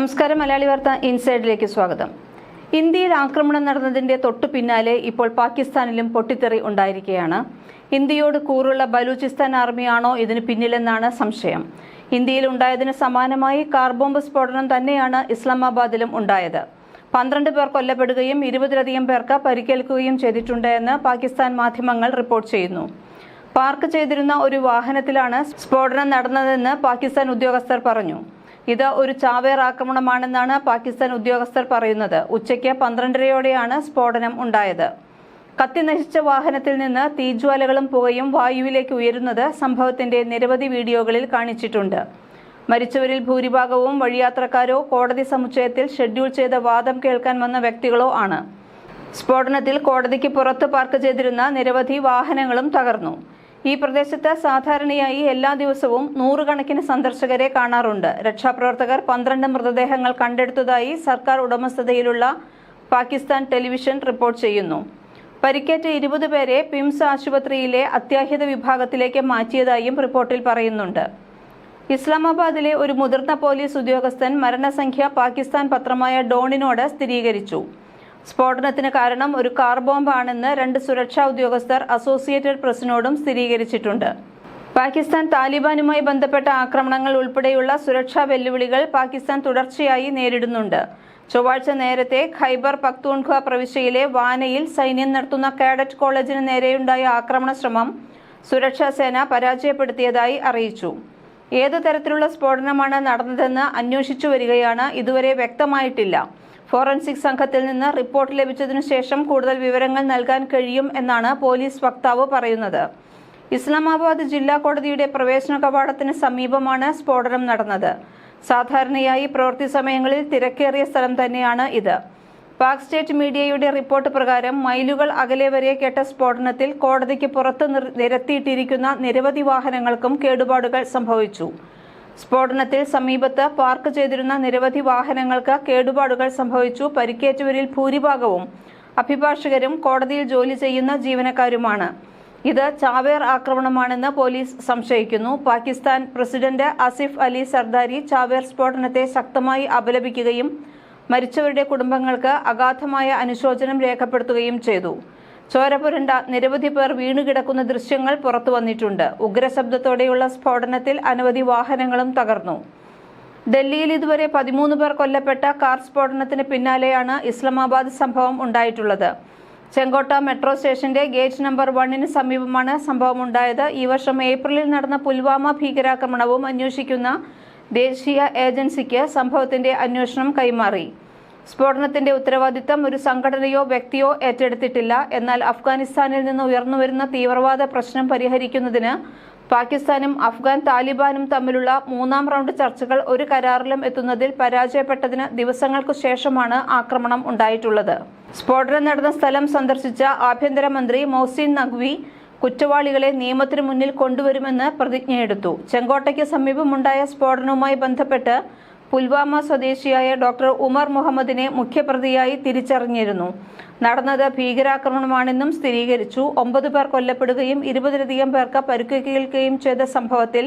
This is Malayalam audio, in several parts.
നമസ്കാരം മലയാളി വാർത്ത ഇൻസൈഡിലേക്ക് സ്വാഗതം. ഇന്ത്യയിൽ ആക്രമണം നടന്നതിന്റെ തൊട്ടു പിന്നാലെ ഇപ്പോൾ പാകിസ്ഥാനിലും പൊട്ടിത്തെറി ഉണ്ടായിരിക്കുകയാണ്. ഇന്ത്യയോട് കൂറുള്ള ബലൂചിസ്ഥാൻ ആർമിയാണോ ഇതിന് പിന്നിലെന്നാണ് സംശയം. ഇന്ത്യയിൽ ഉണ്ടായതിന് സമാനമായി കാർ ബോംബ് സ്ഫോടനം തന്നെയാണ് ഇസ്ലാമാബാദിലും ഉണ്ടായത്. പന്ത്രണ്ട് പേർ കൊല്ലപ്പെടുകയും ഇരുപതിലധികം പേർക്ക് പരിക്കേൽക്കുകയും ചെയ്തിട്ടുണ്ട് എന്ന് പാകിസ്ഥാൻ മാധ്യമങ്ങൾ റിപ്പോർട്ട് ചെയ്യുന്നു. പാർക്ക് ചെയ്തിരുന്ന ഒരു വാഹനത്തിലാണ് സ്ഫോടനം നടന്നതെന്ന് പാകിസ്ഥാൻ ഉദ്യോഗസ്ഥർ പറഞ്ഞു. ഇത് ഒരു ചാവേർ ആക്രമണമാണെന്നാണ് പാകിസ്ഥാൻ ഉദ്യോഗസ്ഥർ പറയുന്നത്. ഉച്ചയ്ക്ക് പന്ത്രണ്ടരയോടെയാണ് സ്ഫോടനം ഉണ്ടായത്. കത്തി നശിച്ച വാഹനത്തിൽ നിന്ന് തീജ്വാലകളും പുകയും വായുവിലേക്ക് ഉയരുന്നത് സംഭവത്തിന്റെ നിരവധി വീഡിയോകളിൽ കാണിച്ചിട്ടുണ്ട്. മരിച്ചവരിൽ ഭൂരിഭാഗവും വഴിയാത്രക്കാരോ കോടതി സമുച്ചയത്തിൽ ഷെഡ്യൂൾ ചെയ്ത വാദം കേൾക്കാൻ വന്ന വ്യക്തികളോ ആണ്. സ്ഫോടനത്തിൽ കോടതിക്ക് പുറത്ത് പാർക്ക് ചെയ്തിരുന്ന നിരവധി വാഹനങ്ങളും തകർന്നു. ഈ പ്രദേശത്ത് സാധാരണയായി എല്ലാ ദിവസവും നൂറുകണക്കിന് സന്ദർശകരെ കാണാറുണ്ട്. രക്ഷാപ്രവർത്തകർ പന്ത്രണ്ട് മൃതദേഹങ്ങൾ കണ്ടെടുത്തതായി സർക്കാർ ഉടമസ്ഥതയിലുള്ള പാകിസ്ഥാൻ ടെലിവിഷൻ റിപ്പോർട്ട് ചെയ്യുന്നു. പരിക്കേറ്റ ഇരുപത് പേരെ പിംസ് ആശുപത്രിയിലെ അത്യാഹിത വിഭാഗത്തിലേക്ക് മാറ്റിയതായും റിപ്പോർട്ടിൽ പറയുന്നുണ്ട്. ഇസ്ലാമാബാദിലെ ഒരു മുതിർന്ന പോലീസ് ഉദ്യോഗസ്ഥൻ മരണസംഖ്യ പാകിസ്ഥാൻ പത്രമായ ഡോണിനോട് സ്ഥിരീകരിച്ചു. സ്ഫോടനത്തിന് കാരണം ഒരു കാർ ബോംബാണെന്ന് രണ്ട് സുരക്ഷാ ഉദ്യോഗസ്ഥർ അസോസിയേറ്റഡ് പ്രസിനോടും സ്ഥിരീകരിച്ചിട്ടുണ്ട്. പാകിസ്ഥാൻ താലിബാനുമായി ബന്ധപ്പെട്ട ആക്രമണങ്ങൾ ഉൾപ്പെടെയുള്ള സുരക്ഷാ വെല്ലുവിളികൾ പാകിസ്ഥാൻ തുടർച്ചയായി നേരിടുന്നുണ്ട്. ചൊവ്വാഴ്ച നേരത്തെ ഖൈബർ പക്തൂൺഖ പ്രവിശ്യയിലെ വാനയിൽ സൈന്യം നടത്തുന്ന കാഡറ്റ് കോളേജിന് നേരെയുണ്ടായ ആക്രമണ ശ്രമം സുരക്ഷാ സേന പരാജയപ്പെടുത്തിയതായി അറിയിച്ചു. ഏത് തരത്തിലുള്ള സ്ഫോടനമാണ് നടന്നതെന്ന് അന്വേഷിച്ചു വരികയാണ് ഇതുവരെ വ്യക്തമായിട്ടില്ല. ഫോറൻസിക് സംഘത്തിൽ നിന്ന് റിപ്പോർട്ട് ലഭിച്ചതിനു ശേഷം കൂടുതൽ വിവരങ്ങൾ നൽകാൻ കഴിയും എന്നാണ് പോലീസ് വക്താവ് പറയുന്നത്. ഇസ്ലാമാബാദ് ജില്ലാ കോടതിയുടെ പ്രവേശന കവാടത്തിന് സമീപമാണ് സ്ഫോടനം നടന്നത്. സാധാരണയായി പ്രവൃത്തി സമയങ്ങളിൽ തിരക്കേറിയ സ്ഥലം തന്നെയാണ് ഇത്. പാക് സ്റ്റേറ്റ് മീഡിയയുടെ റിപ്പോർട്ട് പ്രകാരം മൈലുകൾ അകലെ വരെ കേട്ട സ്ഫോടനത്തിൽ കോടതിക്ക് പുറത്ത് നിരത്തിയിട്ടിരിക്കുന്ന നിരവധി വാഹനങ്ങൾക്കും കേടുപാടുകൾ സംഭവിച്ചു. സ്ഫോടനത്തിൽ സമീപത്ത് പാർക്ക് ചെയ്തിരുന്ന നിരവധി വാഹനങ്ങൾക്ക് കേടുപാടുകൾ സംഭവിച്ചു. പരിക്കേറ്റവരിൽ ഭൂരിഭാഗവും അഭിഭാഷകരും കോടതിയിൽ ജോലി ചെയ്യുന്ന ജീവനക്കാരുമാണ്. ഇത് ചാവേർ ആക്രമണമാണെന്ന് പോലീസ് സംശയിക്കുന്നു. പാകിസ്ഥാൻ പ്രസിഡന്റ് ആസിഫ് അലി സർദാരി ചാവേർ സ്ഫോടനത്തെ ശക്തമായി അപലപിക്കുകയും മരിച്ചവരുടെ കുടുംബങ്ങൾക്ക് അഗാധമായ അനുശോചനം രേഖപ്പെടുത്തുകയും ചെയ്തു. ചോരപുരണ്ട നിരവധി പേർ വീണുകിടക്കുന്ന ദൃശ്യങ്ങൾ പുറത്തു വന്നിട്ടുണ്ട്. ഉഗ്രശബ്ദത്തോടെയുള്ള സ്ഫോടനത്തിൽ അനവധി വാഹനങ്ങളും തകർന്നു. ഡൽഹിയിൽ ഇതുവരെ പതിമൂന്ന് പേർ കൊല്ലപ്പെട്ട കാർ സ്ഫോടനത്തിന് പിന്നാലെയാണ് ഇസ്ലാമാബാദ് സംഭവം ഉണ്ടായിട്ടുള്ളത്. ചെങ്കോട്ട മെട്രോ സ്റ്റേഷന്റെ ഗേറ്റ് നമ്പർ വണ്ണിന് സമീപമാണ് സംഭവം ഉണ്ടായത് ഈ വർഷം ഏപ്രിലിൽ നടന്ന പുൽവാമ ഭീകരാക്രമണവും അന്വേഷിക്കുന്ന ദേശീയ ഏജൻസിക്ക് സംഭവത്തിന്റെ അന്വേഷണം കൈമാറി. സ്ഫോടനത്തിന്റെ ഉത്തരവാദിത്തം ഒരു സംഘടനയോ വ്യക്തിയോ ഏറ്റെടുത്തിട്ടില്ല. എന്നാൽ അഫ്ഗാനിസ്ഥാനിൽ നിന്ന് ഉയർന്നുവരുന്ന തീവ്രവാദ പ്രശ്നം പരിഹരിക്കുന്നതിന് പാകിസ്ഥാനും അഫ്ഗാൻ താലിബാനും തമ്മിലുള്ള മൂന്നാം റൗണ്ട് ചർച്ചകൾ ഒരു കരാറിലും എത്തുന്നതിൽ പരാജയപ്പെട്ടതിന് ദിവസങ്ങൾക്കു ശേഷമാണ് ആക്രമണം ഉണ്ടായിട്ടുള്ളത്. സ്ഫോടനം നടന്ന സ്ഥലം സന്ദർശിച്ച ആഭ്യന്തരമന്ത്രി മോസിൻ നഖ്വി കുറ്റവാളികളെ നിയമത്തിനു മുന്നിൽ കൊണ്ടുവരുമെന്ന് പ്രതിജ്ഞയെടുത്തു. ചെങ്കോട്ടയ്ക്ക് സമീപമുണ്ടായ സ്ഫോടനവുമായി ബന്ധപ്പെട്ട് പുൽവാമ സ്വദേശിയായ ഡോക്ടർ ഉമർ മുഹമ്മദിനെ മുഖ്യപ്രതിയായി തിരിച്ചറിഞ്ഞിരുന്നു. നടന്നത് ഭീകരാക്രമണമാണെന്നും സ്ഥിരീകരിച്ചു. ഒമ്പത് പേർ കൊല്ലപ്പെടുകയും ഇരുപതിലധികം പേർക്ക് പരുക്കേൽക്കുകയും ചെയ്ത സംഭവത്തിൽ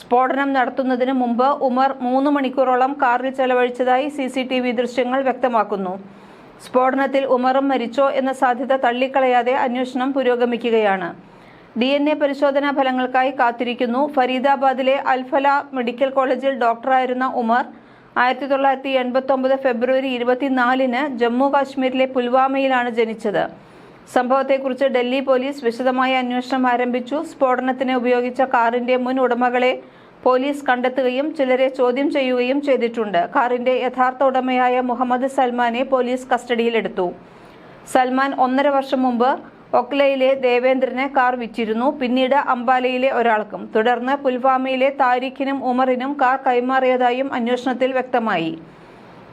സ്ഫോടനം നടത്തുന്നതിന് മുമ്പ് ഉമർ മൂന്ന് മണിക്കൂറോളം കാറിൽ ചെലവഴിച്ചതായി സി സി ടി വി ദൃശ്യങ്ങൾ വ്യക്തമാക്കുന്നു. സ്ഫോടനത്തിൽ ഉമറും മരിച്ചോ എന്ന സാധ്യത തള്ളിക്കളയാതെ അന്വേഷണം പുരോഗമിക്കുകയാണ്. ഡി എൻ എ പരിശോധനാ ഫലങ്ങൾക്കായി കാത്തിരിക്കുന്നു. ഫരീദാബാദിലെ അൽഫല മെഡിക്കൽ കോളേജിൽ ഡോക്ടറായിരുന്ന ഉമർ ആയിരത്തി തൊള്ളായിരത്തി എൺപത്തി ഒമ്പത് ഫെബ്രുവരി ഇരുപത്തിനാലിന് ജമ്മു കാശ്മീരിലെ പുൽവാമയിലാണ് ജനിച്ചത്. സംഭവത്തെക്കുറിച്ച് ഡൽഹി പോലീസ് വിശദമായ അന്വേഷണം ആരംഭിച്ചു. സ്ഫോടനത്തിന് ഉപയോഗിച്ച കാറിന്റെ മുൻ ഉടമകളെ പോലീസ് കണ്ടെത്തുകയും ചിലരെ ചോദ്യം ചെയ്യുകയും ചെയ്തിട്ടുണ്ട്. കാറിന്റെ യഥാർത്ഥ ഉടമയായ മുഹമ്മദ് സൽമാനെ പോലീസ് കസ്റ്റഡിയിലെടുത്തു. സൽമാൻ ഒന്നര വർഷം മുമ്പ് ഒക്ലയിലെ ദേവേന്ദ്രന് കാർ വിറ്റിരുന്നു. പിന്നീട് അംബാലയിലെ ഒരാൾക്കും. തുടർന്ന് പുൽവാമയിലെ താരിഖിനും ഉമറിനും കാർ കൈമാറിയതായും അന്വേഷണത്തിൽ വ്യക്തമായി.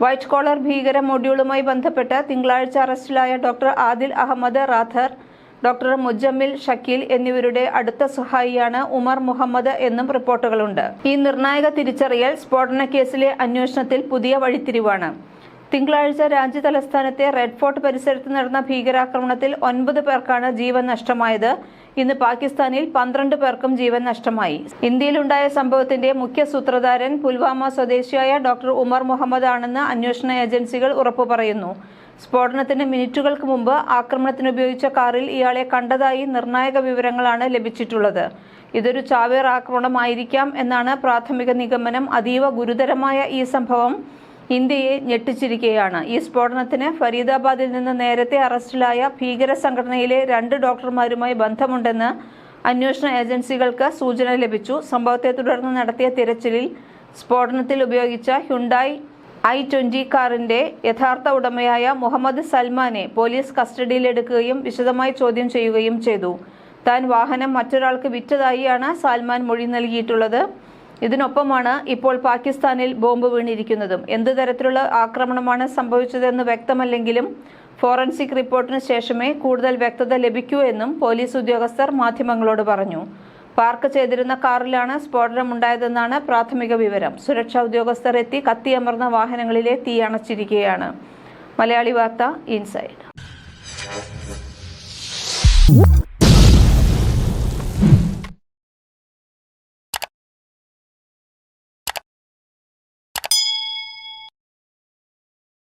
വൈറ്റ് കോളർ ഭീകര മൊഡ്യൂളുമായി ബന്ധപ്പെട്ട് തിങ്കളാഴ്ച അറസ്റ്റിലായ ഡോക്ടർ ആദിൽ അഹമ്മദ് റാഥർ ഡോക്ടർ മുജമ്മിൽ ഷക്കീൽ എന്നിവരുടെ അടുത്ത സഹായിയാണ് ഉമർ മുഹമ്മദ് എന്നും റിപ്പോർട്ടുകളുണ്ട്. ഈ നിർണായക തിരിച്ചറിയൽ സ്ഫോടന കേസിലെ അന്വേഷണത്തിൽ പുതിയ വഴിത്തിരിവാണ്. തിങ്കളാഴ്ച രാജ്യ തലസ്ഥാനത്തെ റെഡ് ഫോർട്ട് പരിസരത്ത് നടന്ന ഭീകരാക്രമണത്തിൽ ഒൻപത് പേർക്കാണ് ജീവൻ നഷ്ടമായത്. ഇന്ന് പാകിസ്ഥാനിൽ പന്ത്രണ്ട് പേർക്കും ജീവൻ നഷ്ടമായി. ഇന്ത്യയിലുണ്ടായ സംഭവത്തിന്റെ മുഖ്യ സൂത്രധാരൻ പുൽവാമ സ്വദേശിയായ ഡോക്ടർ ഉമർ മുഹമ്മദ് ആണെന്ന് അന്വേഷണ ഏജൻസികൾ ഉറപ്പു പറയുന്നു. സ്ഫോടനത്തിന് മിനിറ്റുകൾക്ക് മുമ്പ് ആക്രമണത്തിന് ഉപയോഗിച്ച കാറിൽ ഇയാളെ കണ്ടതായി നിർണായക വിവരങ്ങളാണ് ലഭിച്ചിട്ടുള്ളത്. ഇതൊരു ചാവേർ ആക്രമണമായിരിക്കാം എന്നാണ് പ്രാഥമിക നിഗമനം. അതീവ ഗുരുതരമായ ഈ സംഭവം ഇന്ത്യയെ ഞെട്ടിച്ചിരിക്കുകയാണ്. ഈ സ്ഫോടനത്തിന് ഫരീദാബാദിൽ നിന്ന് നേരത്തെ അറസ്റ്റിലായ ഭീകര സംഘടനയിലെ രണ്ട് ഡോക്ടർമാരുമായി ബന്ധമുണ്ടെന്ന് അന്വേഷണ ഏജൻസികൾക്ക് സൂചന ലഭിച്ചു. സംഭവത്തെ തുടർന്ന് നടത്തിയ തിരച്ചിലിൽ സ്ഫോടനത്തിൽ ഉപയോഗിച്ച ഹ്യുണ്ടായി ഐ ട്വന്റി കാറിന്റെ യഥാർത്ഥ ഉടമയായ മുഹമ്മദ് സൽമാനെ പോലീസ് കസ്റ്റഡിയിലെടുക്കുകയും വിശദമായി ചോദ്യം ചെയ്യുകയും ചെയ്തു. താൻ വാഹനം മറ്റൊരാൾക്ക് വിറ്റതായിയാണ് സൽമാൻ മൊഴി നൽകിയിട്ടുള്ളത്. ഇതിനൊപ്പമാണ് ഇപ്പോൾ പാകിസ്ഥാനിൽ ബോംബ് വീണിരിക്കുന്നതും. എന്ത് തരത്തിലുള്ള ആക്രമണമാണ് സംഭവിച്ചതെന്ന് വ്യക്തമല്ലെങ്കിലും ഫോറൻസിക് റിപ്പോർട്ടിന് ശേഷമേ കൂടുതൽ വ്യക്തത ലഭിക്കൂ എന്നും പോലീസ് ഉദ്യോഗസ്ഥർ മാധ്യമങ്ങളോട് പറഞ്ഞു. പാർക്ക് ചെയ്തിരുന്ന കാറിലാണ് സ്ഫോടനമുണ്ടായതെന്നാണ് പ്രാഥമിക വിവരം. സുരക്ഷാ ഉദ്യോഗസ്ഥർ എത്തി കത്തിയമർന്ന വാഹനങ്ങളിലെ തീ അണച്ചിരിക്കുകയാണ്. മലയാളി വാർത്ത ഇൻസൈഡ്.